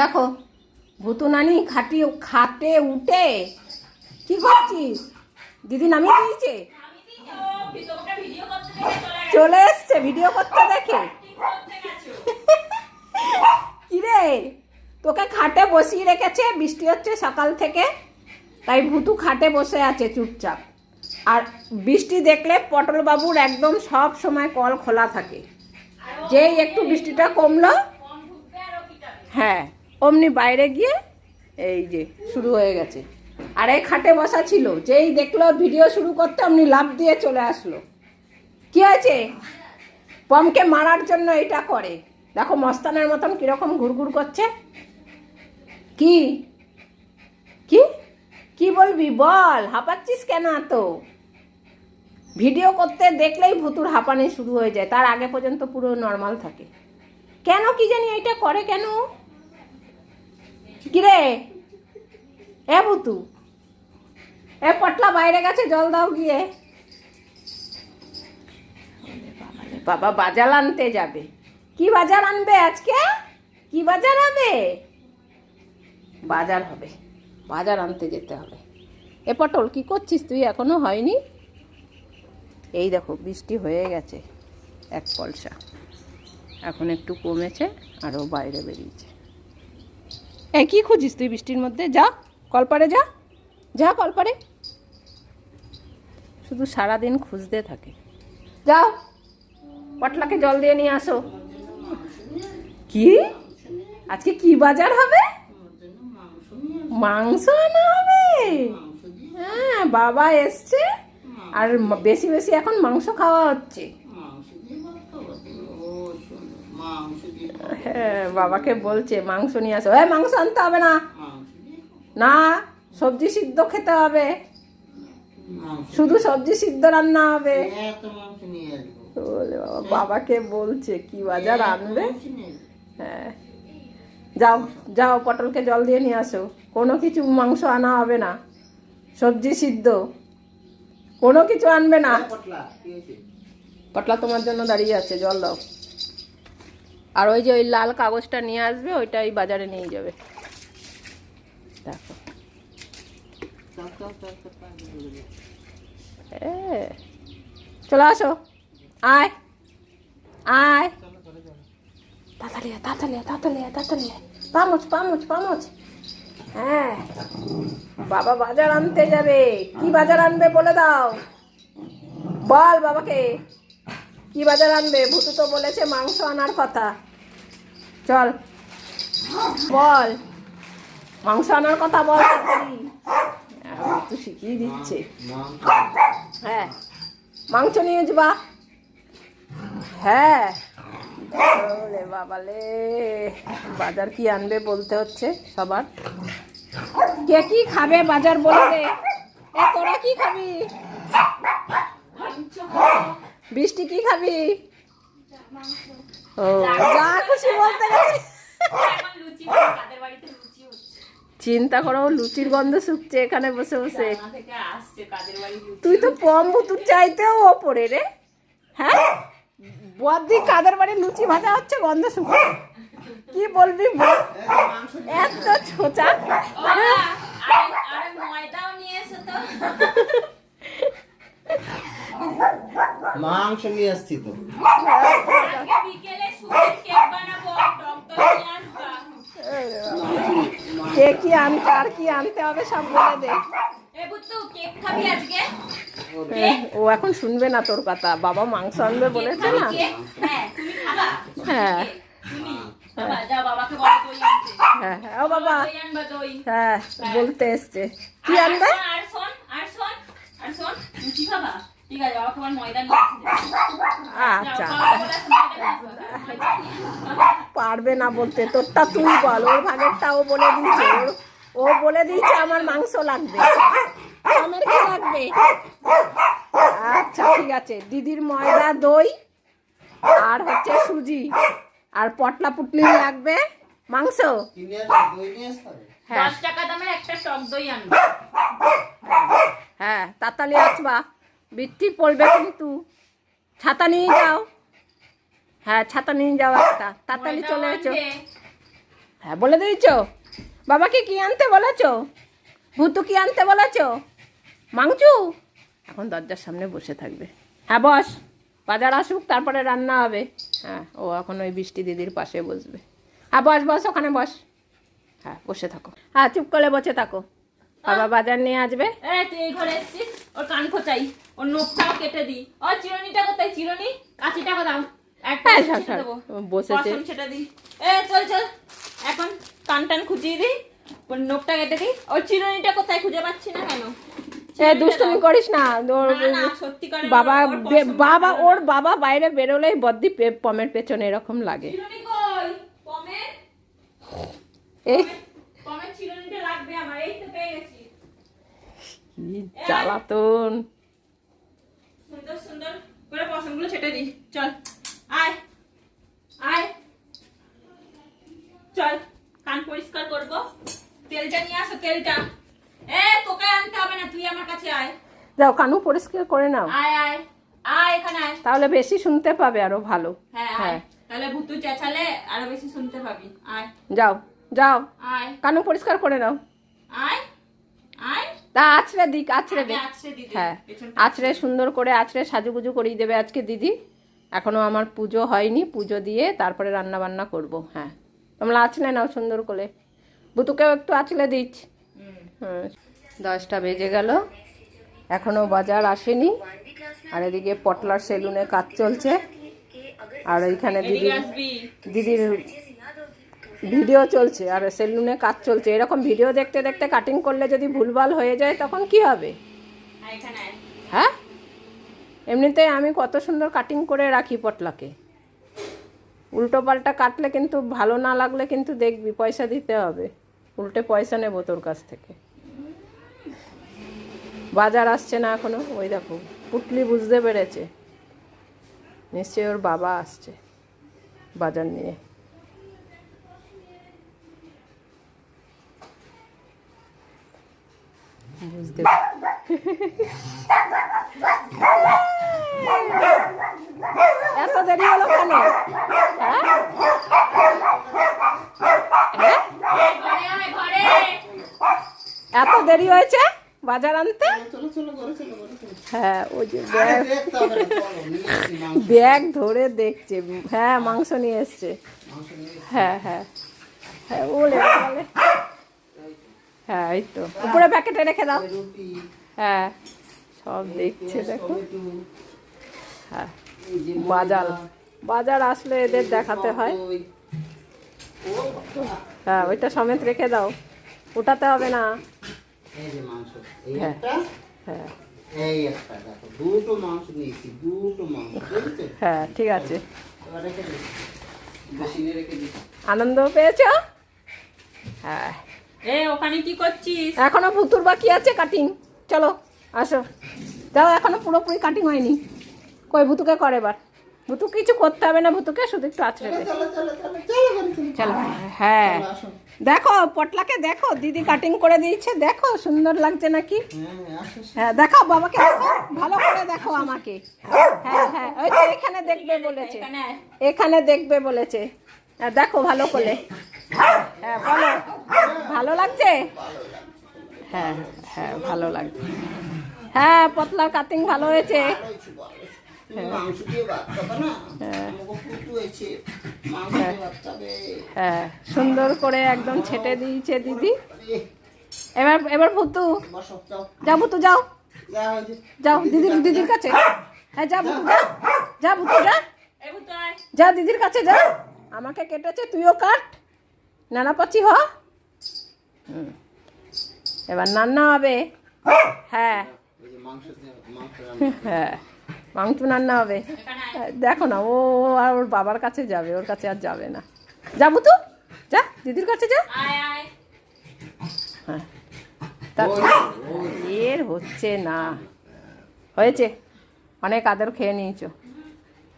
দেখো ভুতু নানি খাটি খাটে উঠে, কি করছিস? দিদি নামিয়ে দিয়েছে? চলে এসছে ভিডিও করতে দেখে। কিরে তোকে খাটে বসিয়ে রেখেছে, বৃষ্টি হচ্ছে সকাল থেকে, তাই ভুতু খাটে বসে আছে চুপচাপ। আর বৃষ্টি দেখলে পটল বাবুর একদম সব সময় কল খোলা থাকে। যেই একটু বৃষ্টিটা কমলো হ্যাঁ। অমনি বাইরে গিয়ে এই যে শুরু হয়ে গেছে। আর এই খাটে বসা ছিল, যেই দেখল ভিডিও শুরু করতে অমনি লাভ দিয়ে চলে আসলো। কি হয়েছে? পমকে মারার জন্য এটা করে। দেখো মস্তানের মতন কীরকম ঘুরঘুর করছে। কি? কি? কি বলবি? বল, হাঁপাচ্ছিস কেন তো ভিডিও করতে দেখলেই ভুতুর হাঁপানি শুরু হয়ে যায়, তার আগে পর্যন্ত পুরো নর্মাল থাকে। কেন কি জানি এটা করে কেন? কিরে? এ বুতু, এ পটলা বাইরে গেছে, জল দাও গিয়ে। বাবা বাজার আনতে যাবে। কি বাজার আনবে আজকে? কি বাজার হবে? বাজার হবে বাজার আনতে যেতে হবে। এ পটল, কি করছিস তুই? এখনও হয়নি? এই দেখো, বৃষ্টি হয়ে গেছে, এক পলসা। এখন একটু কমেছে আরও বাইরে বেরিয়েছে। কি খুঁজিস তুই বৃষ্টির মধ্যে? যা কলপারে যা। যা কলপারে। শুধু সারাদিন খুঁজতে থাকে। যাও পটলাকে জল দিয়ে নিয়ে আসো। কি? আজকে কি বাজার হবে? মাংস আনা হবে? হ্যাঁ বাবা এসছে। আর বেশি বেশি এখন মাংস খাওয়া হচ্ছে। হ্যাঁ বাবাকে বলছে মাংস নিয়ে আসো। হ্যাঁ মাংস আনতে হবে না। না সবজি সিদ্ধ খেতে হবে। শুধু সবজি সিদ্ধ রান্না হবে। বাবাকে বলছে কি বাজার আনবে? হ্যাঁ। যাও যাও পটলকে জল দিয়ে নিয়ে আসো। কোনো কিছু মাংস আনা হবে না। সবজি সিদ্ধ। কোনো কিছু আনবে না। পটলা তোমার জন্য দাঁড়িয়ে আছে জল দাও। আর ওই যে ওই লাল কাগজটা নিয়ে আসবে ওইটা ওই বাজারে নিয়ে যাবে। দেখো। চলে আসো। আয়। আয়। হ্যাঁ। বাবা বাজার আনতে যাবে। কি বাজার আনবে বলে দাও। বল বাবাকে। কি বাজার আনবে? ভুতু তো বলেছে মাংস আনার কথা। চল। বল। মাংস আনার কথা বল তাড়াতাড়ি। শিখিয়ে দিচ্ছে। হ্যাঁ। মাংস নিয়ে যাবা হ্যাঁ। বাবালে। বাজার কি আনবে বলতে হচ্ছে সবার? কে কি খাবে বাজার বলে দে এ, তোরা কি খাবি? বৃষ্টি কি খাবি? ও। যা খুশি বলতে চিন্তা করো, লুচির গন্ধ শুকছে এখানে বসে বসে। তুই তো পম ভুতুর চাইতেও ওপরে রে। হ্যাঁ? বদি কাদের বাড়ি লুচি ভাজা হচ্ছে, গন্ধ শুকছে। কি বলবি বল? এত ছোচা। মাংস নিয়ে আসছি তো। কে কি আনতে আর কি আনতে হবে সব বলে দে। হ্যাঁ, ও এখন শুনবে না তোর কথা। বাবা মাংস আনবে বলেছে না? হ্যাঁ হ্যাঁ। হ্যাঁ ও বাবা। হ্যাঁ বলতে এসছে। কি আনবে? আর শোন আর শোন আর শোন খাবা? ঠিক আছে বাবা তোমার ময়দা আচ্ছা পারবে না বলতে তোরটা তুই বল ওর ভাগেরটা ও বলে ওর- ও বলে দিয়েছে আমার মাংস লাগবে আমার কি লাগবে আচ্ছা ঠিক আছে দিদির ময়দা দই আর হচ্ছে সুজি আর পটলা পুটলি লাগবে মাংস হ্যাঁ টাকা দামের একটা টক দই আনবে হ্যাঁ তাড়াতাড়ি আসবা বৃষ্টি পড়বে কিন্তু ছাতা নিয়ে যাও। হ্যাঁ ছাতা নিয়ে যাও একটা। তাড়াতাড়ি চলে এসো। হ্যাঁ বলে দিয়েছ। বাবাকে কি আনতে বলেছ? ভুতু কি আনতে বলেছ? মাংচু? এখন দরজার সামনে বসে থাকবে। হ্যাঁ বস। বাজার আসুক তারপরে রান্না হবে। হ্যাঁ ও এখন ওই বৃষ্টি দিদির পাশে বসবে। হ্যাঁ বস বস ওখানে বস। হ্যাঁ বসে থাকো। হ্যাঁ চুপ করে বসে থাকো। বাবা বাজার নিয়ে আসবে? এই তুই এই ঘরে এসছিস? ওর কান খোঁচাই ওর নখটাও কেটে দি ওর চিরুনিটা কোথায়? চিরুনি? কাঁচিটা কোথাও? একটা হ্যাঁ, ছেটে ছাড়, দেবো। ছাড়। বসেছে। পশম ছেটে এ চল চল। এখন কান টান খুঁজিয়ে দি ওর নখটা কেটে দি ওর চিরুনিটা কোথায় খুঁজে পাচ্ছি না কেন? দুষ্টুমি করিস না। বাবা বাবা ওর বাবা বাইরে বেরোলেই বদ্দি পমের পেছনে এরকম লাগে। এই পমের চিরুনিটা লাগবে আমার এই তো পেয়ে গেছি কি জ্বালাতন। সুন্দর সুন্দর। করে পছন্দগুলো ছেটে দি চল। আয়। আয়। চল। কান পরিষ্কার করব। তেলটা নিয়ে আসো তেলটা। এ তোকে আনতে হবে না তুই আমার কাছে আয়। যাও কানু পরিষ্কার করে নাও। আয় আয়। আয় এখানে আয়। তাহলে বেশি শুনতে পাবে আরও ভালো। হ্যাঁ হ্যাঁ। তাহলে ভুতু চেঁচালে আরও বেশি শুনতে পাবি। আয়। যাও যাও। আয়। কানু পরিষ্কার করে নাও। তা আছড়ে দিক আছড়ে দিক হ্যাঁ। আছড়ে সুন্দর করে আছড়ে সাজুগুজু করিয়ে দেবে আজকে দিদি। এখনও আমার পুজো হয়নি পুজো দিয়ে তারপরে রান্না বান্না করব হ্যাঁ। তোমরা আছড়ে নাও সুন্দর করে। বুতুকেও একটু আছড়ে দিচ্ছ। হুম। হুম দশটা বেজে গেল। এখনও বাজার আসেনি। আর এদিকে পটলার সেলুনে কাজ চলছে। আর ওইখানে দিদির দিদির ভিডিও চলছে, আর সেলুনে কাজ চলছে। এরকম ভিডিও দেখতে দেখতে কাটিং করলে যদি ভুলভাল হয়ে যায়, তখন কি হবে? হ্যাঁ? এমনিতে আমি কত সুন্দর কাটিং করে রাখি পটলাকে। উল্টো পাল্টা কাটলে কিন্তু ভালো না লাগলে কিন্তু দেখবি, পয়সা দিতে হবে। উল্টে পয়সা নেব তোর কাছ থেকে। বাজার আসছে না এখনও? ওই দেখো, পুটলি বুঝতে পেরেছে। নিশ্চয়ই ওর বাবা আসছে বাজার নিয়ে। বুঝতে এত দেরি হলো কেন? হ্যাঁ? এত দেরি হয়েছে বাজার আনতে? হ্যাঁ ওই যে ব্যাগ। ব্যাগ ধরে দেখছে। হ্যাঁ মাংস নিয়ে এসছে। হ্যাঁ হ্যাঁ। হ্যাঁ ওলে। হ্যাঁ এই তো। উপরে প্যাকেটে রেখে দাও। হ্যাঁ সব দেখছে দেখো। হ্যাঁ বাজার। বাজার আসলে এদের দেখাতে হয়। হ্যাঁ ওইটা সমেত রেখে দাও। ওঠাতে হবে না। হ্যাঁ। হ্যাঁ। হ্যাঁ ঠিক আছে। আনন্দ পেয়েছ? হ্যাঁ। এ ওখানে কি করছিস? এখনও ভুতুর বাকি আছে কাটিং চলো আসো। যাও এখনও পুরোপুরি কাটিং হয়নি। কই ভুতুকে করে এবার। ভুতু কিছু করতে হবে না ভুতুকে শুধু একটু আছড়ে দে। চলো হ্যাঁ। দেখো পটলাকে দেখো দিদি কাটিং করে দিয়েছে দেখো সুন্দর লাগছে নাকি? হ্যাঁ আসো। হ্যাঁ দেখাও বাবাকে দেখো ভালো করে দেখো আমাকে। হ্যাঁ হ্যাঁ ওই তো এখানে দেখবে বলেছে। এখানে দেখবে বলেছে। হ্যাঁ, দেখো ভালো করে। হ্যাঁ বলো। ভালো লাগছে? হ্যাঁ হ্যাঁ ভালো লাগছে। হ্যাঁ পতলার কাটিং ভালো হয়েছে। হ্যাঁ। সুন্দর করে একদম ছেটে দিয়েছে দিদি। এবার এবার ভুতু, যাও ভুতু, যাও। যা যাও, দিদির দিদির কাছে। হ্যাঁ যা ভুতু, যা। যা ভুতু, যা। যা দিদির কাছে, যা। আমাকে কেটেছে, তুইও কাট। নানা পাচি হ। এবার রান্না হবে। হ্যাঁ। মাংস দিয়ে হ্যাঁ। মাংস রান্না হবে। হ্যাঁ, দেখো না ও আর ওর বাবার কাছে যাবে ওর কাছে আর যাবে না। যাব তো যা দিদির কাছে যা। হ্যাঁ। ওই। এর হচ্ছে না। হয়েছে। অনেক আদর খেয়ে নিয়েছো।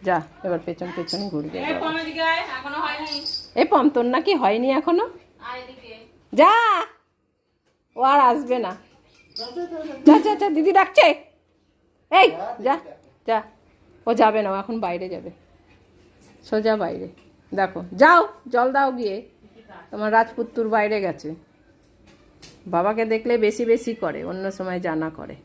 যা এবার পেছন পেছন ঘুরবে। এ পমের দিকে আয় এখনও হয়নি। এই পম তোর নাকি হয়নি এখনও? যা। ও আর আসবে না। যা যা যা, দিদি ডাকছে। এই, যা যা। ও যাবে না, ও এখন বাইরে যাবে। সোজা বাইরে। দেখো, যাও, জল দাও গিয়ে। তোমার রাজপুত্তুর বাইরে গেছে। বাবাকে দেখলে বেশি বেশি করে, অন্য সময় জানা করে।